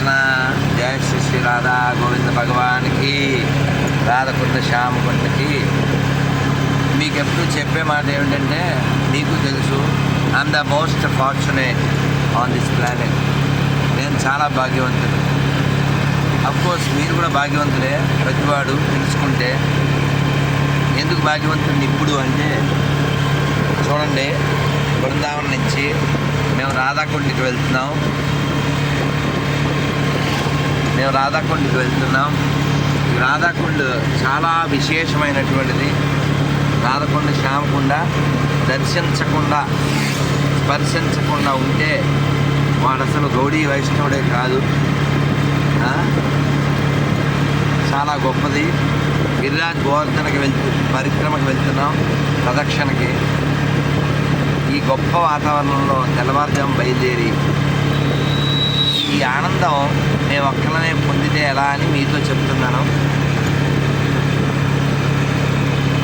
కృష్ణ జయ శ్రీ శ్రీ రాధా గోవింద భగవానికి రాధకుండ శ్యామకుండకి మీకు ఎప్పుడు చెప్పే మాట ఏమిటంటే నీకు తెలుసు I'm the most fortunate on this planet నేను చాలా భాగ్యవంతుడు. కోర్స్ మీరు కూడా భాగ్యవంతులే ప్రతివాడు తెలుసుకుంటే. ఎందుకు భాగ్యవంతుడిని ఇప్పుడు అంటే చూడండి బృందావనం నుంచి మేము రాధాకుండికి వెళ్తున్నాం. మేము రాధాకుండికి వెళ్తున్నాం. ఈ రాధాకుండ చాలా విశేషమైనటువంటిది. రాధకుండ శ్యామకుండ దర్శించకుండా స్పర్శించకుండా ఉంటే వాడు అసలు గౌడీ వైష్ణవుడే కాదు. చాలా గొప్పది. గిరిరాజ్ గోవర్ధనకి వెళ్తు పరిక్రమకి వెళ్తున్నాం ప్రదక్షిణకి. ఈ గొప్ప వాతావరణంలో తెల్లవారుజాము బయలుదేరి ఈ ఆనందం మేము ఒక్కలనే పొందితే ఎలా అని మీతో చెప్తున్నాను.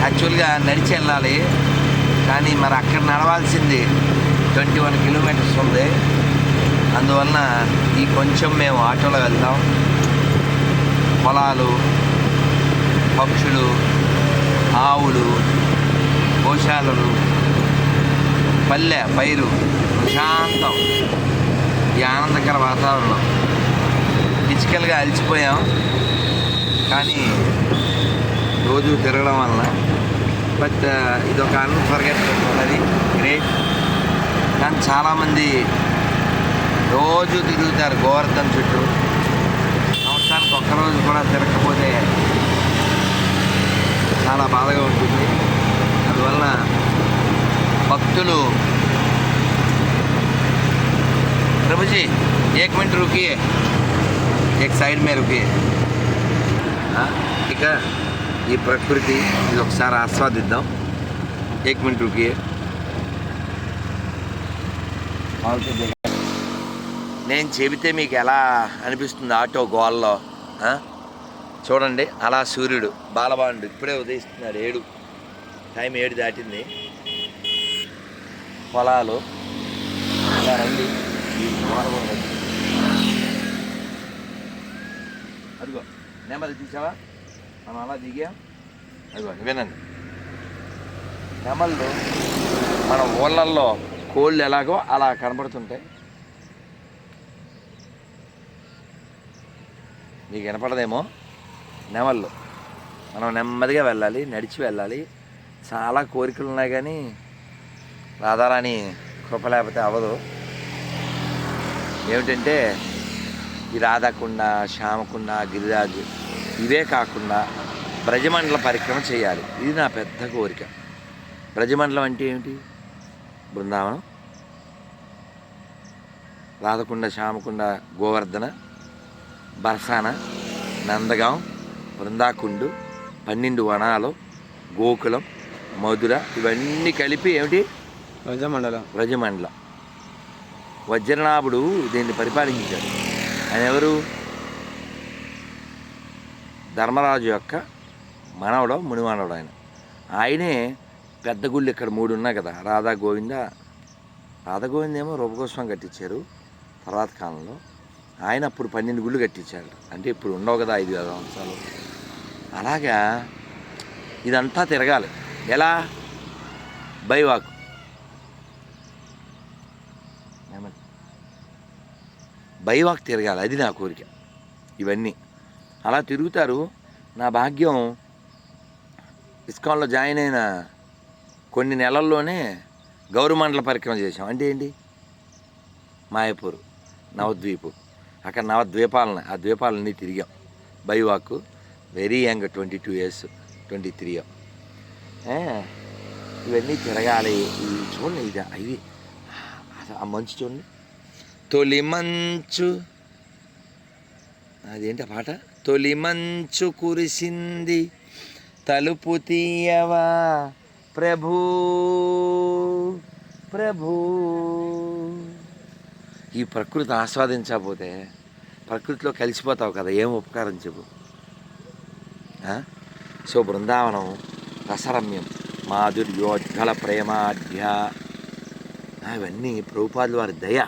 యాక్చువల్గా నడిచి వెళ్ళాలి కానీ మరి అక్కడ నడవాల్సింది ట్వంటీ వన్ కిలోమీటర్స్ ఉంది. అందువలన ఈ కొంచెం మేము ఆటోలో వెళ్తాం పొలాలు పక్షులు ఆవులు గోశాలలు పల్లె పైరు ఆనందకర వాతావరణం. ఫిజికల్గా అలసిపోయాం. కానీ రోజు తిరగడం వలన బట్ ఇది ఒక అన్ఫర్గెటబుల్ అది. గ్రేట్ కానీ చాలామంది రోజు తిరుగుతారు గోవర్ధన్ చుట్టూ. సంవత్సరానికి ఒక్కరోజు కూడా తిరగకపోతే చాలా బాధగా ఉంటుంది. అందువలన భక్తులు प्रभु जी एक मिनट रुकिए एक साइड में रुकिए हाँ, ठीक है ఈ ప్రకృతి ఇది ఒకసారి ఆస్వాదిద్దాం ఏక్ మినిట్ రుకియే నేను చెబితే మీకు ఎలా అనిపిస్తుంది ఆటో గోల్లో ఆ? చూడండి అలా సూర్యుడు బాలబాండు ఇప్పుడే ఉదయిస్తున్నాడు ఏడు టైం ఏడు దాటింది పొలాలు ఇలా రండి అదిగో నెమ్మది తీసావా మనం అలా దిగాం. అదిగో వినండి నెమళ్ళు మన ఊళ్ళల్లో కోళ్ళు ఎలాగో అలా కనబడుతుంటాయి. మీకు వినపడదేమో? నెమళ్ళు. మనం నెమ్మదిగా వెళ్ళాలి నడిచి వెళ్ళాలి. చాలా కోరికలు ఉన్నాయి కానీ రాధారాణి కృప లేకపోతే అవ్వదు. ఏమిటంటే ఈ రాధాకుండ శ్యామకుండ గిరిరాజు ఇవే కాకుండా బ్రజమండల పరిక్రమ చేయాలి. ఇది నా పెద్ద కోరిక. బ్రజమండలం అంటే ఏమిటి? బృందావనం. రాధకుండ శ్యామకుండ గోవర్ధన బర్సాన నందగాం బృందాకుండు పన్నెండు వనాలు గోకులం మధుర ఇవన్నీ కలిపి ఏమిటి? మండలం వ్రజమండలం వజ్రనాభుడు దీన్ని పరిపాలించాడు. ఆయన ఎవరు? ధర్మరాజు యొక్క మనవడు మునిమానవుడు ఆయన. ఆయనే పెద్ద గుళ్ళు ఇక్కడ మూడు ఉన్నాయి కదా రాధా గోవింద. రాధా గోవింద ఏమో కట్టించారు తర్వాత కాలంలో. ఆయన అప్పుడు పన్నెండు గుళ్ళు కట్టించాడు అంటే ఇప్పుడు ఉండవు కదా ఐదు వేల సంవత్సరాలు. అలాగా ఇదంతా తిరగాలి. ఎలా? బైవాక్. ఏమంటారు? బైవాక్ తిరగాలి అది నా కోరిక. ఇవన్నీ. అలా తిరుగుతారు. నా భాగ్యం ఇస్కాన్లో జాయిన్ అయిన కొన్ని నెలల్లోనే గౌరమండల పరిక్రమ చేసాం అంటే ఏంటి? మాయపూర్ నవద్వీపు. అక్కడ నవద్వీపాలను ఆ ద్వీపాలన్నీ తిరిగాం. By walk very young twenty two years twenty three. ఇవన్నీ తిరగాలి. చూడండి ఇది అవి ఆ మంచు చూడండి తొలి మంచు అదేంటి ఆ పాట? తొలి మంచు కురిసింది తలుపు తీయవా? ప్రభూ ప్రభూ. ఈ ప్రకృతి ఆస్వాదించకపోతే ప్రకృతిలో కలిసిపోతావు కదా ఏం ఉపకారం చెప్పు. సో బృందావనం రసరమ్యం మాధుర్యోజ్వల ప్రేమాఢ్య అవన్నీ ప్రభుపాదుల వారి దయ.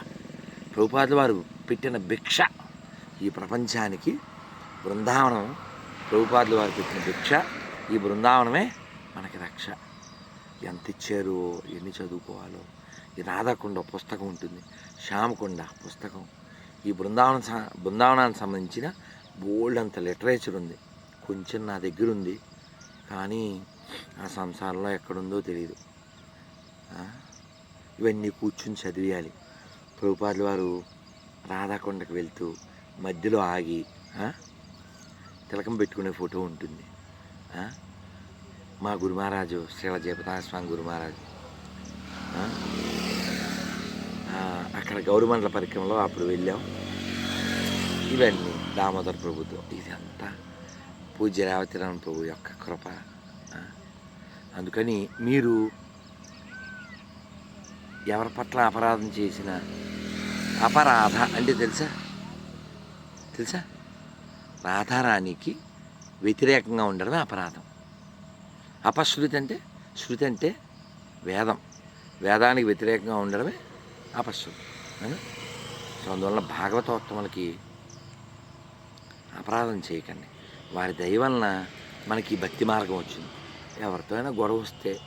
ప్రభుపాదుల వారు పెట్టిన భిక్ష. ఈ ప్రపంచానికి బృందావనం ప్రభుపాదుల వారు పెట్టిన భిక్ష. ఈ బృందావనమే మనకి రక్ష. ఎంత ఇచ్చారో ఎన్ని చదువుకోవాలో. ఈ రాధాకుండ పుస్తకం ఉంటుంది శ్యామకొండ పుస్తకం. ఈ బృందావన బృందావనానికి సంబంధించిన బోల్డ్ అంత లిటరేచర్ ఉంది. కొంచెం నా దగ్గర ఉంది కానీ ఆ సంసారంలో ఎక్కడుందో తెలియదు ఇవన్నీ కూర్చుని చదివేయాలి. ప్రభుపాదుల వారు రాధాకొండకు వెళ్తూ మధ్యలో ఆగి తిలకం పెట్టుకునే ఫోటో ఉంటుంది. మా గురు మహారాజు శ్రీల జయపతాస్వామి గురు మహారాజు అక్కడ గౌరమండల పరిక్రమలో అప్పుడు వెళ్ళాం. ఇవన్నీ దామోదర ప్రభుత్వం. ఇదంతా పూజ్య రేవతిరామ ప్రభు యొక్క కృప. అందుకని మీరు ఎవరి పట్ల అపరాధం చేసిన అపరాధ అంటే తెలుసా? తెలుసా? రాధారాణికి వ్యతిరేకంగా ఉండడమే అపరాధం. అపశృతి అంటే శృతి అంటే వేదం. వేదానికి వ్యతిరేకంగా ఉండడమే అపశృతి. సో అందువల్ల భాగవతోత్తములకి అపరాధం చేయకండి. వారి దయ వలన మనకి భక్తి మార్గం వచ్చింది. ఎవరితో అయినా గొడవ వస్తే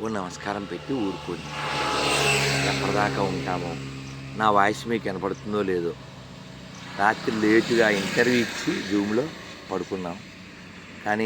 ఓ నమస్కారం పెట్టి ఊరుకోండి. ఎప్పటిదాకా ఉంటామో. నా వాయిస్ మీకు వినపడుతుందో లేదో. రాత్రి లేటుగా ఇంటర్వ్యూ ఇచ్చి జూమ్లో పడుకున్నాం.